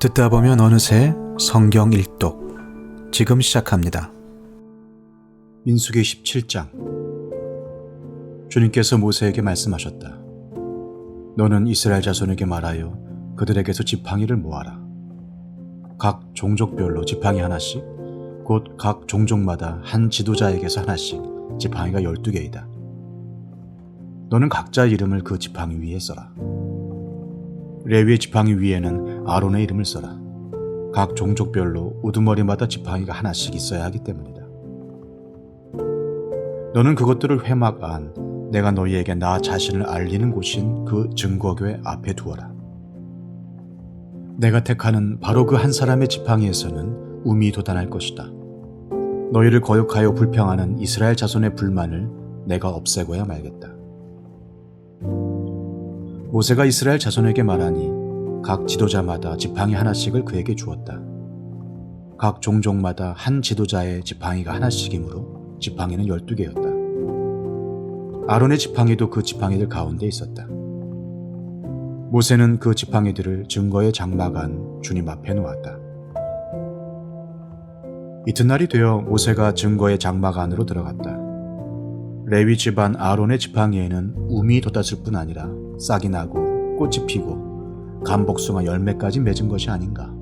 듣다 보면 어느새 성경 일독 지금 시작합니다. 민수기 17장 주님께서 모세에게 말씀하셨다. 너는 이스라엘 자손에게 말하여 그들에게서 지팡이를 모아라. 각 종족별로 지팡이 하나씩 곧 각 종족마다 한 지도자에게서 하나씩 지팡이가 12개이다. 너는 각자 이름을 그 지팡이 위에 써라. 레위의 지팡이 위에는 아론의 이름을 써라. 각 종족별로 우두머리마다 지팡이가 하나씩 있어야 하기 때문이다. 너는 그것들을 회막 안 내가 너희에게 나 자신을 알리는 곳인 그 증거교회 앞에 두어라. 내가 택하는 바로 그 한 사람의 지팡이에서는 um이 돋아날 것이다. 너희를 거역하여 불평하는 이스라엘 자손의 불만을 내가 없애고야 말겠다. 모세가 이스라엘 자손에게 말하니 각 지도자마다 지팡이 하나씩을 그에게 주었다. 각 종족마다 한 지도자의 지팡이가 하나씩이므로 지팡이는 12개였다. 아론의 지팡이도 그 지팡이들 가운데 있었다. 모세는 그 지팡이들을 증거의 장막 안 주님 앞에 놓았다. 이튿날이 되어 모세가 증거의 장막 안으로 들어갔다. 레위 집안 아론의 지팡이에는 um이 돋았을 뿐 아니라 싹이 나고 꽃이 피고 감복숭아 열매까지 맺은 것이 아닌가.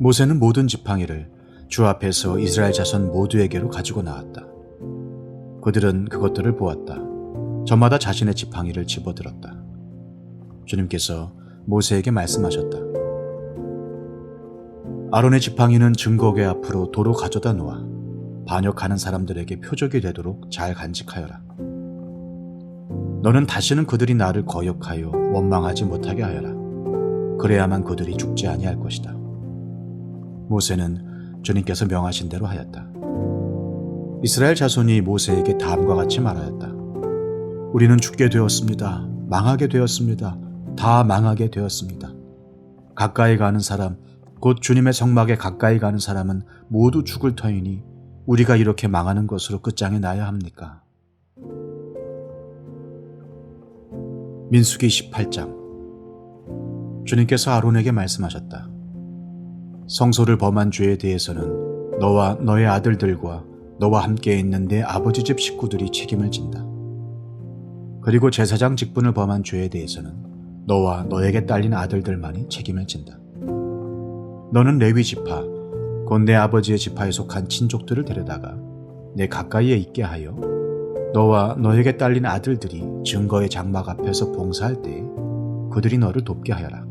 모세는 모든 지팡이를 주 앞에서 이스라엘 자손 모두에게로 가지고 나왔다. 그들은 그것들을 보았다. 저마다 자신의 지팡이를 집어들었다. 주님께서 모세에게 말씀하셨다. 아론의 지팡이는 증거계 앞으로 도로 가져다 놓아 반역하는 사람들에게 표적이 되도록 잘 간직하여라. 너는 다시는 그들이 나를 거역하여 원망하지 못하게 하여라. 그래야만 그들이 죽지 아니할 것이다. 모세는 주님께서 명하신 대로 하였다. 이스라엘 자손이 모세에게 다음과 같이 말하였다. 우리는 죽게 되었습니다. 망하게 되었습니다. 다 망하게 되었습니다. 가까이 가는 사람, 곧 주님의 성막에 가까이 가는 사람은 모두 죽을 터이니 우리가 이렇게 망하는 것으로 끝장에 나야 합니까? 민수기 18장 주님께서 아론에게 말씀하셨다. 성소를 범한 죄에 대해서는 너와 너의 아들들과 너와 함께 있는 내 아버지 집 식구들이 책임을 진다. 그리고 제사장 직분을 범한 죄에 대해서는 너와 너에게 딸린 아들들만이 책임을 진다. 너는 레위 지파, 곧 내 아버지의 지파에 속한 친족들을 데려다가 내 가까이에 있게 하여 너와 너에게 딸린 아들들이 증거의 장막 앞에서 봉사할 때 그들이 너를 돕게 하여라.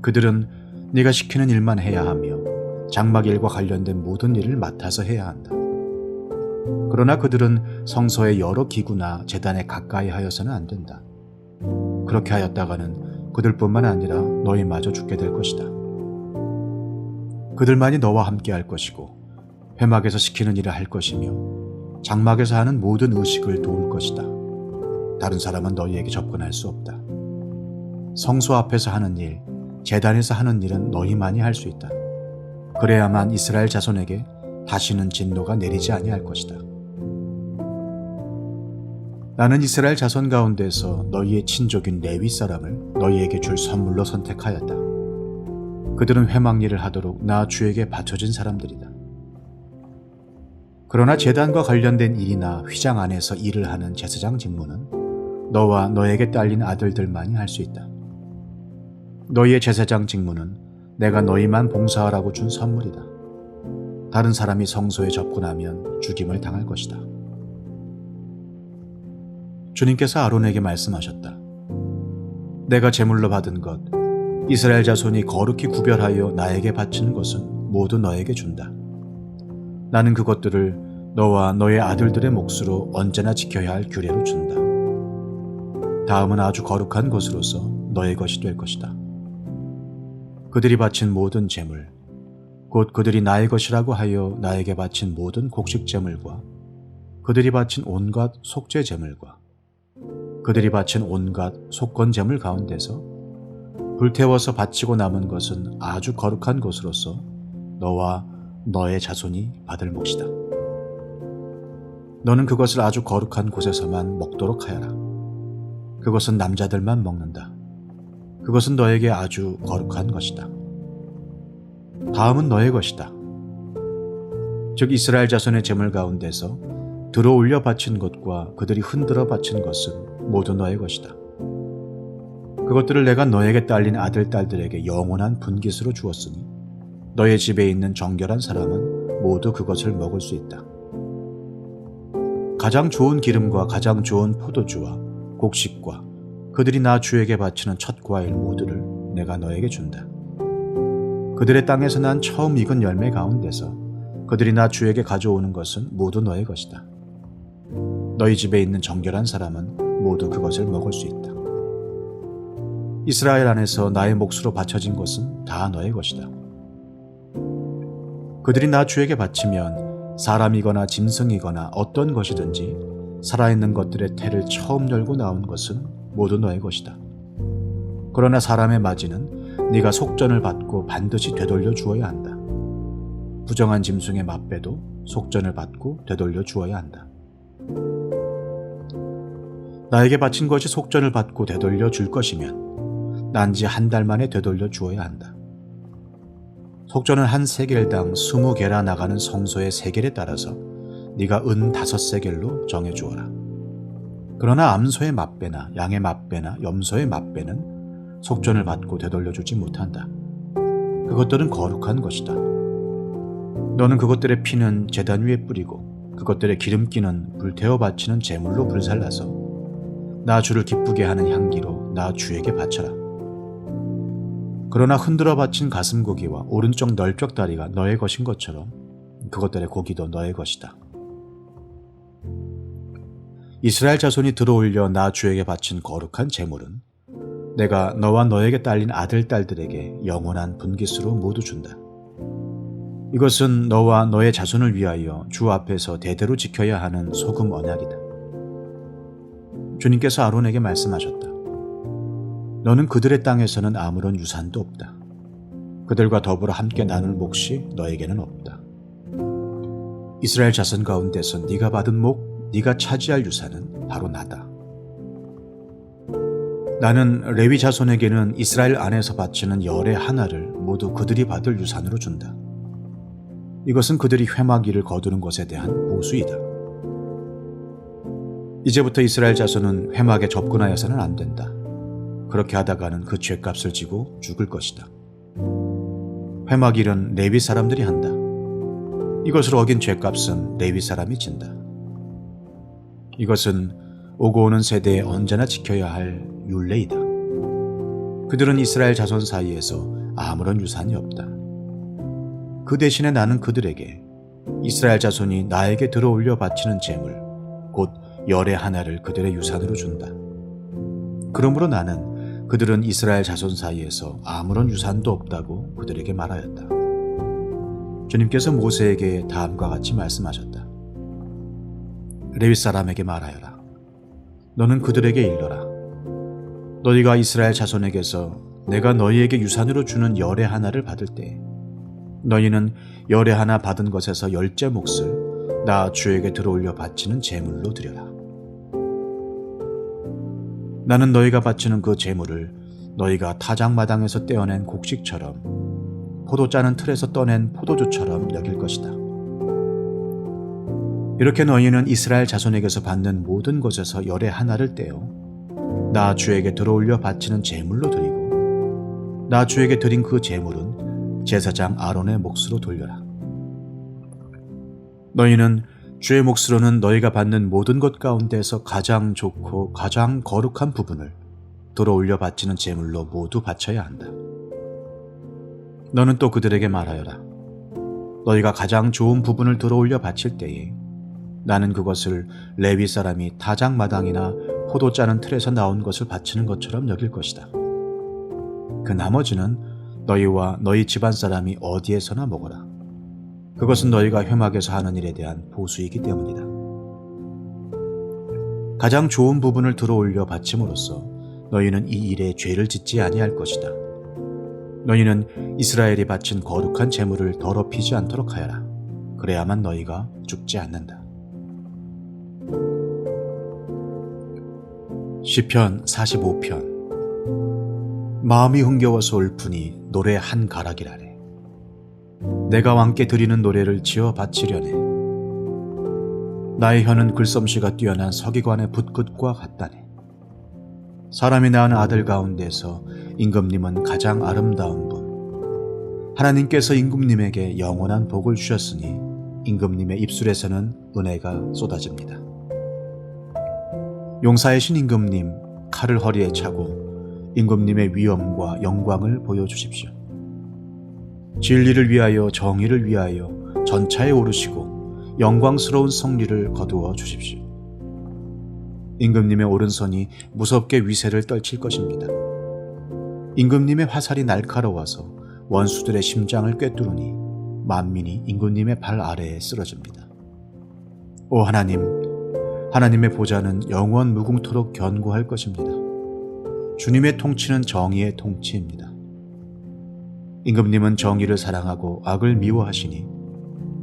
그들은 네가 시키는 일만 해야 하며 장막 일과 관련된 모든 일을 맡아서 해야 한다. 그러나 그들은 성서의 여러 기구나 재단에 가까이 하여서는 안 된다. 그렇게 하였다가는 그들뿐만 아니라 너희마저 죽게 될 것이다. 그들만이 너와 함께 할 것이고 회막에서 시키는 일을 할 것이며 장막에서 하는 모든 의식을 도울 것이다. 다른 사람은 너희에게 접근할 수 없다. 성소 앞에서 하는 일, 재단에서 하는 일은 너희만이 할 수 있다. 그래야만 이스라엘 자손에게 다시는 진노가 내리지 아니할 것이다. 나는 이스라엘 자손 가운데서 너희의 친족인 레위 사람을 너희에게 줄 선물로 선택하였다. 그들은 회막 일을 하도록 나 주에게 바쳐진 사람들이다. 그러나 재단과 관련된 일이나 휘장 안에서 일을 하는 제사장 직무는 너와 너에게 딸린 아들들만이 할 수 있다. 너희의 제사장 직무는 내가 너희만 봉사하라고 준 선물이다. 다른 사람이 성소에 접근하면 죽임을 당할 것이다. 주님께서 아론에게 말씀하셨다. 내가 제물로 받은 것, 이스라엘 자손이 거룩히 구별하여 나에게 바치는 것은 모두 너에게 준다. 나는 그것들을 너와 너의 아들들의 몫으로 언제나 지켜야 할 규례로 준다. 다음은 아주 거룩한 것으로서 너의 것이 될 것이다. 그들이 바친 모든 재물, 곧 그들이 나의 것이라고 하여 나에게 바친 모든 곡식 재물과 그들이 바친 온갖 속죄 재물과 그들이 바친 온갖 속건 재물 가운데서 불태워서 바치고 남은 것은 아주 거룩한 것으로서 너와 너의 자손이 받을 몫이다. 너는 그것을 아주 거룩한 곳에서만 먹도록 하여라. 그것은 남자들만 먹는다. 그것은 너에게 아주 거룩한 것이다. 다음은 너의 것이다. 즉 이스라엘 자손의 제물 가운데서 들어올려 바친 것과 그들이 흔들어 바친 것은 모두 너의 것이다. 그것들을 내가 너에게 딸린 아들 딸들에게 영원한 분깃으로 주었으니 너의 집에 있는 정결한 사람은 모두 그것을 먹을 수 있다. 가장 좋은 기름과 가장 좋은 포도주와 곡식과 그들이 나 주에게 바치는 첫 과일 모두를 내가 너에게 준다. 그들의 땅에서 난 처음 익은 열매 가운데서 그들이 나 주에게 가져오는 것은 모두 너의 것이다. 너희 집에 있는 정결한 사람은 모두 그것을 먹을 수 있다. 이스라엘 안에서 나의 몫으로 바쳐진 것은 다 너의 것이다. 그들이 나 주에게 바치면 사람이거나 짐승이거나 어떤 것이든지 살아있는 것들의 태를 처음 열고 나온 것은 모두 너의 것이다. 그러나 사람의 맞이는 네가 속전을 받고 반드시 되돌려 주어야 한다. 부정한 짐승의 맛배도 속전을 받고 되돌려 주어야 한다. 나에게 바친 것이 속전을 받고 되돌려 줄 것이면 난지 한 달 만에 되돌려 주어야 한다. 속전은 한 세겔당 스무 개라 나가는 성소의 세겔에 따라서 네가 은 다섯 세겔로 정해 주어라. 그러나 암소의 맛배나 양의 맛배나 염소의 맛배는 속전을 받고 되돌려 주지 못한다. 그것들은 거룩한 것이다. 너는 그것들의 피는 제단 위에 뿌리고 그것들의 기름기는 불태워 바치는 제물로 불살라서 나 주를 기쁘게 하는 향기로 나 주에게 바쳐라. 그러나 흔들어 바친 가슴 고기와 오른쪽 널쩍 다리가 너의 것인 것처럼 그것들의 고기도 너의 것이다. 이스라엘 자손이 들어올려 나 주에게 바친 거룩한 제물은 내가 너와 너에게 딸린 아들 딸들에게 영원한 분깃으로 모두 준다. 이것은 너와 너의 자손을 위하여 주 앞에서 대대로 지켜야 하는 소금 언약이다. 주님께서 아론에게 말씀하셨다. 너는 그들의 땅에서는 아무런 유산도 없다. 그들과 더불어 함께 나눌 몫이 너에게는 없다. 이스라엘 자손 가운데서 네가 받은 목, 네가 차지할 유산은 바로 나다. 나는 레위 자손에게는 이스라엘 안에서 바치는 열의 하나를 모두 그들이 받을 유산으로 준다. 이것은 그들이 회막일을 거두는 것에 대한 보수이다. 이제부터 이스라엘 자손은 회막에 접근하여서는 안 된다. 그렇게 하다가는 그 죄값을 지고 죽을 것이다. 회막일은 레위 사람들이 한다. 이것을 어긴 죄값은 레위 사람이 진다. 이것은 오고 오는 세대에 언제나 지켜야 할 율례이다. 그들은 이스라엘 자손 사이에서 아무런 유산이 없다. 그 대신에 나는 그들에게 이스라엘 자손이 나에게 들어올려 바치는 재물, 곧 열의 하나를 그들의 유산으로 준다. 그러므로 나는 그들은 이스라엘 자손 사이에서 아무런 유산도 없다고 그들에게 말하였다. 주님께서 모세에게 다음과 같이 말씀하셨다. 레위 사람에게 말하여라. 너는 그들에게 일러라. 너희가 이스라엘 자손에게서 내가 너희에게 유산으로 주는 열의 하나를 받을 때 너희는 열의 하나 받은 것에서 열째 몫을 나 주에게 들어올려 바치는 제물로 드려라. 나는 너희가 바치는 그 제물을 너희가 타작마당에서 떼어낸 곡식처럼 포도 짜는 틀에서 떠낸 포도주처럼 여길 것이다. 이렇게 너희는 이스라엘 자손에게서 받는 모든 것에서 열의 하나를 떼어 나 주에게 들어올려 바치는 제물로 드리고 나 주에게 드린 그 제물은 제사장 아론의 몫으로 돌려라. 너희는 주의 몫으로는 너희가 받는 모든 것 가운데서 가장 좋고 가장 거룩한 부분을 들어올려 바치는 제물로 모두 바쳐야 한다. 너는 또 그들에게 말하여라. 너희가 가장 좋은 부분을 들어올려 바칠 때에 나는 그것을 레위 사람이 타작 마당이나 포도 짜는 틀에서 나온 것을 바치는 것처럼 여길 것이다. 그 나머지는 너희와 너희 집안 사람이 어디에서나 먹어라. 그것은 너희가 회막에서 하는 일에 대한 보수이기 때문이다. 가장 좋은 부분을 들어올려 바침으로써 너희는 이 일에 죄를 짓지 아니할 것이다. 너희는 이스라엘이 바친 거룩한 재물을 더럽히지 않도록 하여라. 그래야만 너희가 죽지 않는다. 시편 45편 마음이 흥겨워서 울프니 노래 한 가락이라네. 내가 왕께 드리는 노래를 지어 바치려네. 나의 혀는 글솜씨가 뛰어난 서기관의 붓끝과 같다네. 사람이 낳은 아들 가운데서 임금님은 가장 아름다운 분. 하나님께서 임금님에게 영원한 복을 주셨으니 임금님의 입술에서는 은혜가 쏟아집니다. 용사의 신 임금님 칼을 허리에 차고 임금님의 위엄과 영광을 보여주십시오. 진리를 위하여 정의를 위하여 전차에 오르시고 영광스러운 성리를 거두어 주십시오. 임금님의 오른손이 무섭게 위세를 떨칠 것입니다. 임금님의 화살이 날카로워서 원수들의 심장을 꿰뚫으니 만민이 임금님의 발 아래에 쓰러집니다. 오 하나님, 하나님의 보좌는 영원 무궁토록 견고할 것입니다. 주님의 통치는 정의의 통치입니다. 임금님은 정의를 사랑하고 악을 미워하시니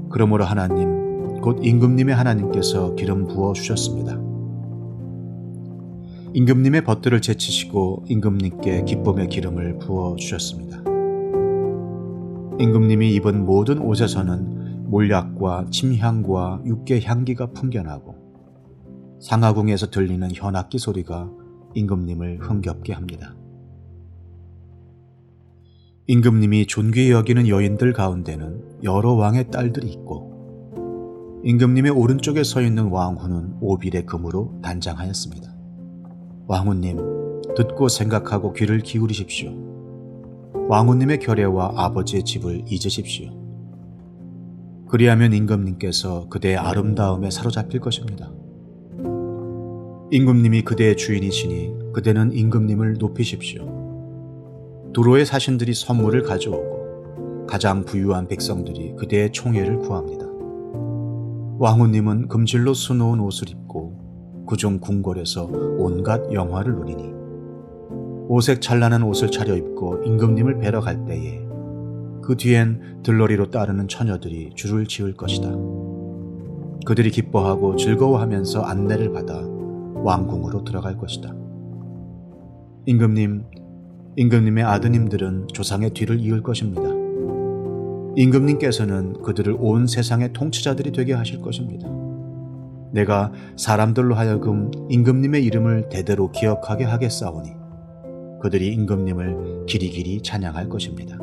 그러므로 하나님 곧 임금님의 하나님께서 기름 부어 주셨습니다. 임금님의 벗들을 제치시고 임금님께 기쁨의 기름을 부어 주셨습니다. 임금님이 입은 모든 옷에서는 몰약과 침향과 육계 향기가 풍겨나고 상하궁에서 들리는 현악기 소리가 임금님을 흥겹게 합니다. 임금님이 존귀히 여기는 여인들 가운데는 여러 왕의 딸들이 있고 임금님의 오른쪽에 서 있는 왕후는 오빌의 금으로 단장하였습니다. 왕후님, 듣고 생각하고 귀를 기울이십시오. 왕후님의 결례와 아버지의 집을 잊으십시오. 그리하면 임금님께서 그대의 아름다움에 사로잡힐 것입니다. 임금님이 그대의 주인이시니 그대는 임금님을 높이십시오. 두로의 사신들이 선물을 가져오고 가장 부유한 백성들이 그대의 총애를 구합니다. 왕후님은 금질로 수놓은 옷을 입고 그중 궁궐에서 온갖 영화를 누리니 오색 찬란한 옷을 차려입고 임금님을 뵈러 갈 때에 그 뒤엔 들러리로 따르는 처녀들이 줄을 지을 것이다. 그들이 기뻐하고 즐거워하면서 안내를 받아 왕궁으로 들어갈 것이다. 임금님, 임금님의 아드님들은 조상의 뒤를 이을 것입니다. 임금님께서는 그들을 온 세상의 통치자들이 되게 하실 것입니다. 내가 사람들로 하여금 임금님의 이름을 대대로 기억하게 하겠사오니 그들이 임금님을 길이길이 찬양할 것입니다.